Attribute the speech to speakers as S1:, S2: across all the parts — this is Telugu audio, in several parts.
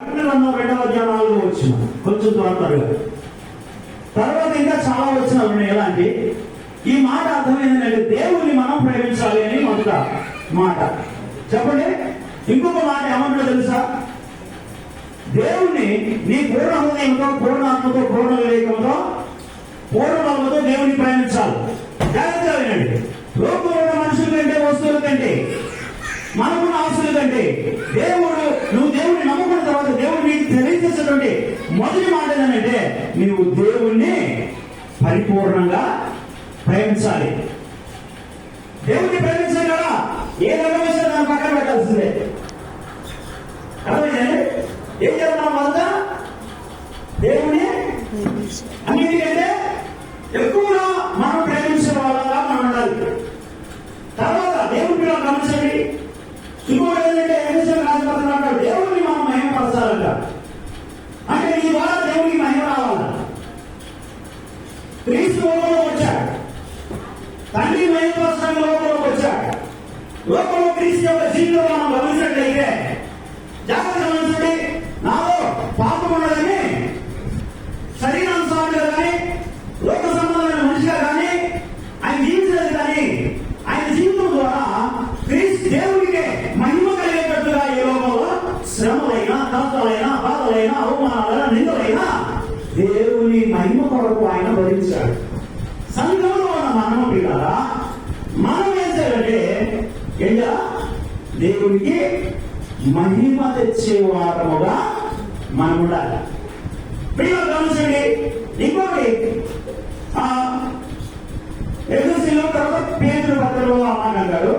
S1: గ్రంథం రెండవ అధ్యాయంలో వచ్చిన కొంచెం త్వరగా తర్వాత ఇంకా చాలా వచ్చిన ఉన్నాయి. ఎలాంటి ఈ మాట అర్థమైందంటే దేవుని మనం ప్రేమించాలి అని మొదట మాట. చెప్పండి ఇంకొక మాట ఏమంటాడో తెలుసా? దేవుణ్ణి నీ పూర్ణ హృదయంతో పూర్ణ ఆత్మతో పూర్ణ వివేకంతో పూర్ణ బలముతో దేవుని ప్రేమించాలి. జాగ్రత్తగా వినండి. లోకంలో ఉన్న మనుషుల కంటే వస్తువుల కంటే మనకున్న ఆస్తుల కంటే దేవుడు నువ్వు దేవుడిని నమ్ముకున్న తర్వాత దేవుడు నీకు తెలియజేసేటువంటి మొదటి మాట ఏంటంటే నీవు దేవుణ్ణి పరిపూర్ణంగా ప్రేమించాలి. దేవుణ్ణి ప్రేమించాలి కదా? ఏ రకమైన దాన్ని పక్కన పెట్టాల్సిందే. అర్థమైందండి ఏం చేద్దాం మొదట దేవుని అన్నిటికంటే ఎక్కువగా మనం ప్రేమించిన వాళ్ళగా మనం ఉండాలి. తర్వాత దేవుడి మీద గమనించండి. ఇంకోటి ఏంటంటే ఎన్నిసార్లు రాజపత్రం అంటాడు దేవుడిని మనం మహిమపరచాలంట. అంటే నీ ద్వారా దేవుడికి మహిమ రావాలి క్రీస్తు లోకంలో వచ్చాడు తండ్రి మహిమపరచడానికి లోకంలోకి వచ్చాడు లోకంలో క్రీస్తు యొక్క జీవితం ఏంటా దేవునికి మహిమ తెచ్చే వారముగా మనం ఉండాలి ప్రియో గమనించండి ఇంకోటి ఎదురు ఎదురుశీలో తర్వాత పేదలు పత్రులు అమ్మాయి అంటారు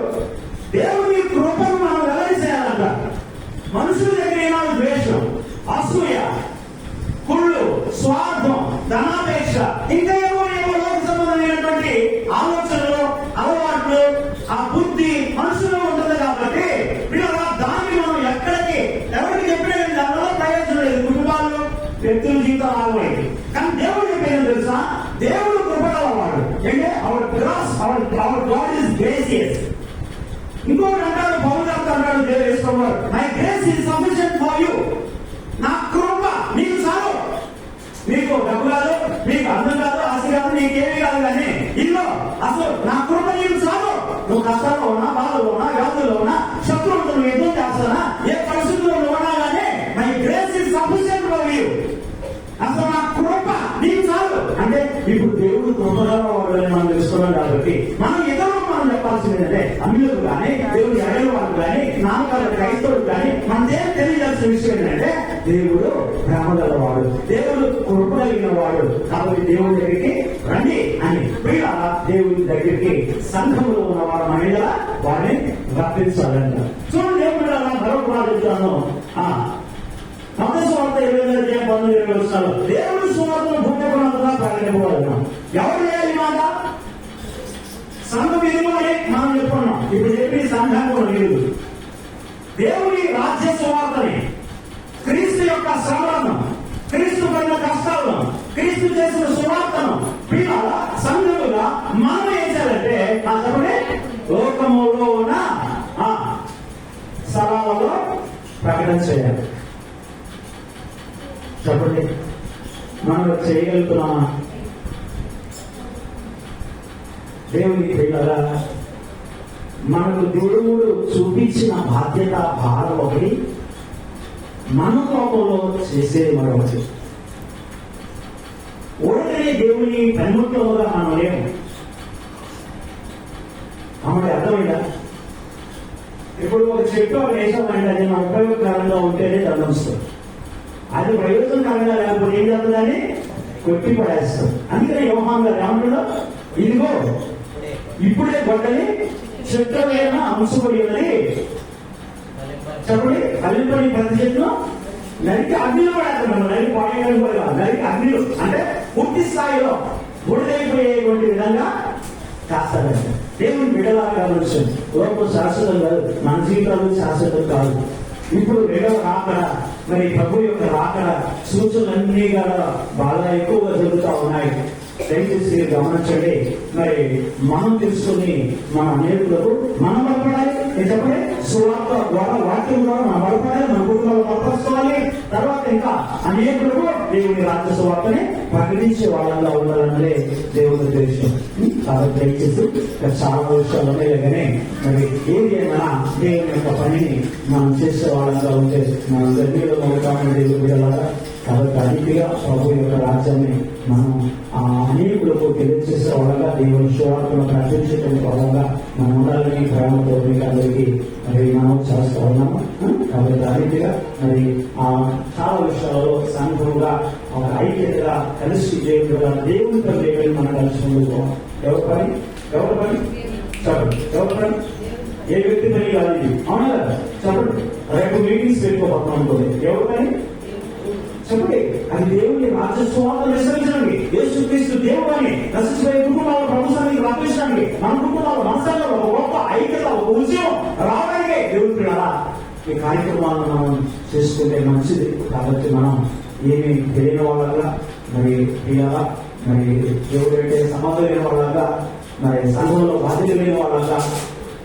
S1: grace our our God is gracious ఇంకోటి అంటాడు పౌరు గారు అంటాడు దేవుడు వేసుకోవాలి my grace is sufficient for you నా కృప నీకు చాలు. నీకు డబ్బు కాదు నీకు అందం కాదు ఆశ కాదు నీకేమి కాదు కానీ ఇల్లు అసలు నా కృప నీకు చాలు. నువ్వు కష్టాల్లో ఉన్నా బాధలో ఉన్నా వ్యాధుల్లో ఉన్నా శత్రువులతో నువ్వు యుద్ధం చేస్తానా? ఏ పరిస్థితుల్లో ఉన్నా కానీ my grace is sufficient for you అసలు నా కృప నీకు చాలు. అంటే ఇప్పుడు దేవుడు కృపగా వాడని కాబట్టి మనం ఇతరులకు మనం చెప్పాల్సింది ఏంటంటే అన్యులకు కానీ దేవుడు అడగల వాళ్ళు కానీ నామకాల క్రైస్తవులు కానీ మనదేం దేవుడు తెలియజాల్సిన విషయం ఏంటంటే దేవుడు ప్రేమగలవాడు దేవుడు కృప కలిగిన వాడు కాబట్టి దేవుడి దగ్గరికి రండి అని ప్రియ దేవుడి దగ్గరికి సంఘంలో ఉన్న వారు మహిళ వారిని రప్పించాలంట చూడండి దేవుడు అలా మరొక మాట మొదటి స్వార్థ ఇరవై ఐదు అధ్యాయం పంతొమ్మిది ఇరవై వస్తారు దేవుడి స్వార్థను భూమికులంతా ప్రకటింపబడుతున్నాం ఎవరు చేసిన సువార్తను పిల్లల సంఘముగా మనం ఏం చేయాలంటే ఆ చెప్పండి లోకములో ఉన్న స్థలాలలో ప్రకటన చేయాలి. చెప్పండి. మనం చేయగలుగుతున్నామా? దేవుని పిల్లరా మనకు దేవుడు చూపించిన బాధ్యత భారం ఒకటి మన కోపంలో చేసేది మరొకటి. ఓడనే దేవుని పెన్ముట్లుగా మనం లేము అమ్మడి అర్థమైందా? ఇప్పుడు ఒక చెట్టు ఒక దేశం అంటే అది మన ఉపయోగకరంగా ఉంటేనే దండొస్తుంది అది ప్రయోజనకరంగా లేకపోతే ఏం జరుగుతుందని కొట్టి పడేస్తాం అందుకని యోహాన్ గారు ఇదిగో ఇప్పుడే గొడ్డని చెట్టు మీద అంశపడి ఉన్నది. చెప్పండి కలిపి ప్రతి చెట్టును నరికి అగ్నిలో పడేస్తాం నరికి పడేయడానికి కూడా కాదు. నరికి అగ్నిలో. అంటే పూర్తి స్థాయిలో బుడిదైపోయేటువంటి విధంగా కాస్తాడంట. దేవుని బిడలా గమనించండి లోపల శాశ్వతం కాదు. మన జీవితాలు శాశ్వతం కాదు. ఇప్పుడు రెండవ రాకడ మరి ప్రభు యొక్క రాకడ సూచనలన్నీ కూడా బాగా ఎక్కువగా జరుగుతూ ఉన్నాయి. దయచేసి గమనించండి. మరి మనం తెలుసుకుని మన అనేకులకు మనం బలపడాలి. చెప్పండి సువార్త ద్వారా వాక్యం ద్వారా మనం బలపడాలి. మన కుటుంబాలు బలపరచుకోవాలి. అనేకులకు దేవుని రాజ్య సువార్తని ప్రకటించే వాళ్ళంగా ఉండాలన్నదే దేవుని ఉద్దేశం. కాబట్టి దయచేసి చాలా విషయాలు ఉన్నాయి. మరి ఏది ఏమైనా దేవుని యొక్క పనిని మనం చేసే వాళ్ళంగా ఉంటే మనం దగ్గరలో ఉంటామని దేవుడు బిడ్డలారా కాబట్టి అన్నిటిగా ప్రభు యొక్క రాజ్యాన్ని మనం ఆ అనేకులకు తెలియజేసే వాళ్ళగా దేవుని శువార్తను ప్రకటించేటువంటి వాళ్ళగా మనం ఉండాలని ప్రేమతో మీకు అందరికీ మరి మనం చేస్తూ ఉన్నాము. కాబట్టి అన్నిటిగా మరి ఆ చాలా విషయాల్లో సంఘంగా ఒక ఐక్యతగా కలిసి దేవుడుగా దేవుని దేవుని మనం కలిసి ముందుకు ఎవరి పని? ఎవరి పని? చెప్పండి. ఎవరి పని? ఏ వ్యక్తి పని కాదు ఇది. అవునా చెప్పండి. రేపు మీటింగ్స్ పెట్టుకోబోతున్నాం అనుకోండి. ఎవరి పని? చెప్పండి. అది దేవుని రాజస్వార్థ విసరించండి యేసుక్రీస్తు దేవుడు అని నశించిపోయే కుటుంబాల ప్రభుత్వానికి రప్పించండి. మన కుటుంబాల మనసాలలో ఒక గొప్ప ఐక్యత ఒక ఉద్యమం రావడానికి దేవుడు పిల్లరా ఈ కార్యక్రమాలను మనం చేసుకుంటే మంచిది. కాబట్టి మనం ఏమి తెలియని వాళ్ళగా మరి పిల్లలా మరి దేవుడు అంటే సమాధి లేని వాళ్ళగా మరి సంఘంలో బాధ్యత లేని వాళ్ళగా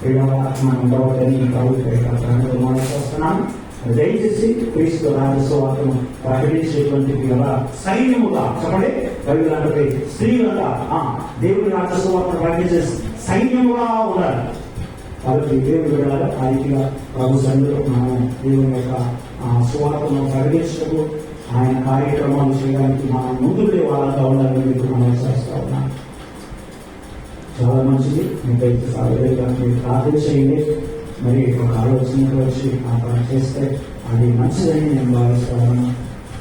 S1: పిల్లలా మనం ఉండవద్దని ప్రభుత్వం మనం చేస్తున్నాం దయచేసి క్రీస్తు రాజస్వార్థం ప్రకటించేటువంటి పిల్లల సైన్యముగా చెప్పండి? రవిలాంటి అంటే స్త్రీలుగా దేవుని రాజస్వార్థం ప్రకటించే సైన్యముగా ఉన్నారు. కాబట్టి దేవుని బిడ్డలారా ఆ ప్రభు సన్నిధిలో మనం దేవుని యొక్క స్వార్థను సువార్తను ప్రకటించటకు ఆయన కార్యక్రమాలు చేయడానికి మనం ముందుండే వాళ్ళగా ఉండాలని మీకు మనం చేస్తా ఉన్నాం. చాలా మంచిది. మీకైతే సాగలేదుగా మీరు ప్రార్థన చేయండి. మరి ఒక ఆలోచనతో వచ్చి ఆ పని చేస్తే అది మంచిదని నేను భావిస్తాను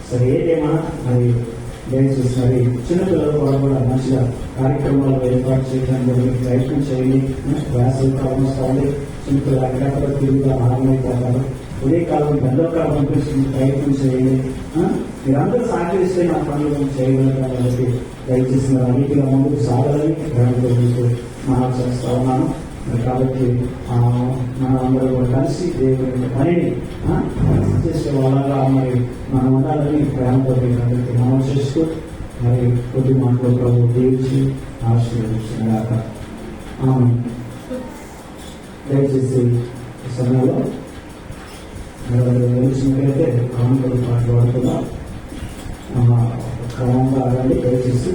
S1: సరే ఏదేమన్నా మరి దయచేసి మరి చిన్నపిల్లలు కూడా కూడా మంచిగా కార్యక్రమాలు ఏర్పాటు చేయడానికి జరిగింది ప్రయత్నం చేయండి. వేసవి కాలం కావాలి చిన్నపిల్లలు అక్కడ తిరుగుగా ఆరంభమైపోతారు ఉదయకాలం పెద్దకాలం పంపిస్తుంది ప్రయత్నం చేయండి. మీరందరూ సహకరిస్తే నా పనులు చేయగలుగుతారు కాబట్టి దయచేసి మీరు అన్నిటిగా ముందుకు సాగాలని ప్రేమతో మీకు కాబట్టి ఆ, మనం అందరూ కూడా కలిసి దేవుని పనిని చేసే వాళ్ళగా మరి మనం ఉండాలని ప్రేమతో మీకు అందరికీ మనం చేస్తూ మరి కొద్ది మాటలు ప్రభు దీవించి ఆశీర్వదించినాక ఆమె దయచేసి సమయంలో ఎవరు తెలిసినట్లయితే కానుకలు పాటు పాడుతున్నా క్రమంగా ఆడండి దయచేసి